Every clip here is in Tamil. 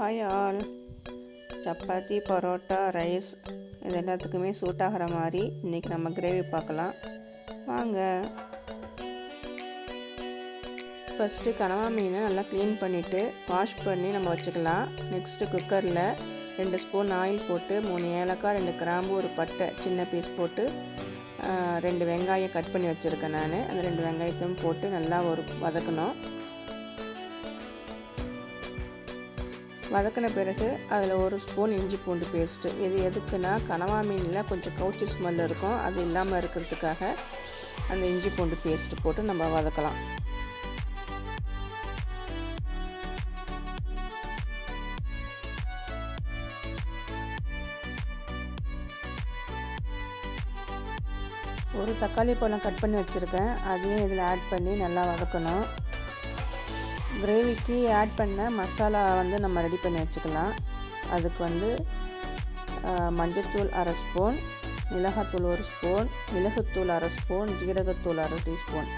Hi all chapati parotta rice இது எல்லாத்துக்குமே சூட் ஆகிற மாதிரி இன்றைக்கி நம்ம கிரேவி பார்க்கலாம். வாங்க. ஃபஸ்ட்டு கனவா மீனை நல்லா க்ளீன் பண்ணிவிட்டு வாஷ் பண்ணி நம்ம வச்சுக்கலாம். நெக்ஸ்ட்டு குக்கரில் ரெண்டு ஸ்பூன் ஆயில் போட்டு மூணு ஏலக்காய் ரெண்டு கிராம்பு ஒரு பட்டை சின்ன பீஸ் போட்டு ரெண்டு வெங்காயம் கட் பண்ணி வச்சுருக்கேன் நான். அந்த ரெண்டு வெங்காயத்தையும் போட்டு நல்லா ஒரு வதக்கணும். வதக்கின பிறகு அதில் ஒரு ஸ்பூன் இஞ்சி பூண்டு பேஸ்ட்டு இது எதுக்குன்னா கனவா மீனில் கொஞ்சம் கவுச்சி ஸ்மெல் இருக்கும். அது இல்லாமல் இருக்கிறதுக்காக அந்த இஞ்சி பூண்டு பேஸ்ட்டு போட்டு நம்ம வதக்கலாம். ஒரு தக்காளி பழம் கட் பண்ணி வச்சுருக்கேன். அதையும் இதில் ஆட் பண்ணி நல்லா வதக்கணும். கிரேவிக்கு ஆட் பண்ண மசாலா வந்து நம்ம ரெடி பண்ணி வச்சுக்கலாம். அதுக்கு வந்து மஞ்சத்தூள் அரை ஸ்பூன் மிளகாத்தூள் ஒரு ஸ்பூன் மிளகுத்தூள் அரை ஸ்பூன் ஜீரகத்தூள் அரை டீஸ்பூன்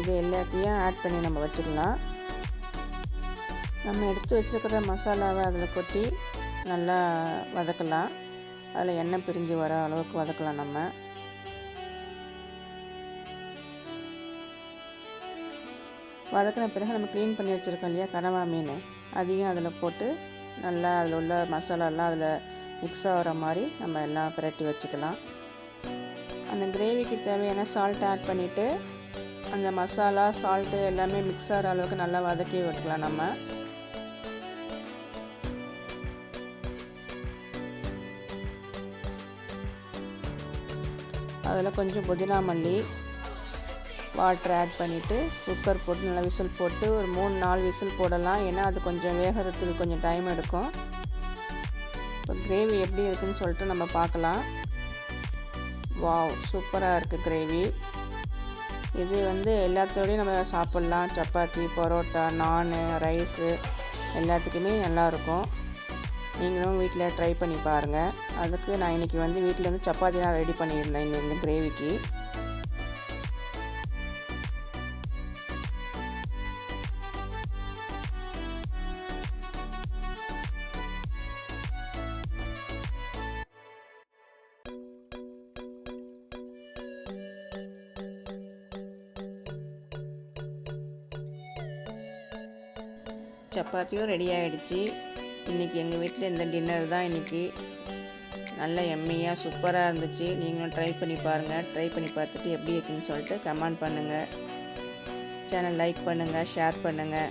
இது எல்லாத்தையும் ஆட் பண்ணி நம்ம வச்சுக்கலாம். நம்ம எடுத்து வச்சுருக்கிற மசாலாவை அதில் கொட்டி நல்லா வதக்கலாம். அதில் எண்ணெய் பிரிஞ்சு வர அளவுக்கு வதக்கலாம் நம்ம. வதக்கின பிறகு நம்ம க்ளீன் பண்ணி வச்சுருக்கோம் இல்லையா கனவா மீன். அதையும் அதில் போட்டு நல்லா அதில் உள்ள மசாலாலாம் அதில் மிக்ஸ் ஆகிற மாதிரி நம்ம எல்லாம் பிரட்டி வச்சுக்கலாம். அந்த கிரேவிக்கு தேவையான சால்ட் ஆட் பண்ணிவிட்டு அந்த மசாலா சால்ட்டு எல்லாமே மிக்ஸ் ஆகிற அளவுக்கு நல்லா வதக்கி விட்டுக்கலாம் நம்ம. அதில் கொஞ்சம் புதினா மல்லி வாட்டர் ஆட் பண்ணிவிட்டு குக்கர் போட்டு நல்லா விசில் போட்டு ஒரு மூணு நாலு விசில் போடலாம். ஏன்னா அது கொஞ்சம் வேகிறதுக்கு கொஞ்சம் டைம் எடுக்கும். இப்போ கிரேவி எப்படி இருக்குன்னு சொல்லிட்டு நம்ம பார்க்கலாம். வாவ் சூப்பராக இருக்குது கிரேவி இது வந்து எல்லாத்தோடையும் நம்ம சாப்பிட்லாம். சப்பாத்தி பரோட்டா நான் ரைஸு எல்லாத்துக்குமே நல்லாயிருக்கும். நீங்களும் வீட்டில் ட்ரை பண்ணி பாருங்கள் அதுக்கு நான் இன்றைக்கி வந்து வீட்டில் வந்து சப்பாத்தி தான் ரெடி பண்ணியிருந்தேன் இந்த இந்த கிரேவிக்கு சப்பாத்தியும் ரெடி ஆகிடுச்சு இன்றைக்கி எங்கள் வீட்டில் இந்த டின்னர் தான் இன்றைக்கி நல்ல எம்மையாக சூப்பராக இருந்துச்சு. நீங்களும் ட்ரை பண்ணி பாருங்கள் ட்ரை பண்ணி பார்த்துட்டு எப்படி இருக்குன்னு சொல்லிட்டு கமெண்ட் பண்ணுங்கள் சேனல் லைக் பண்ணுங்கள் ஷேர் பண்ணுங்கள்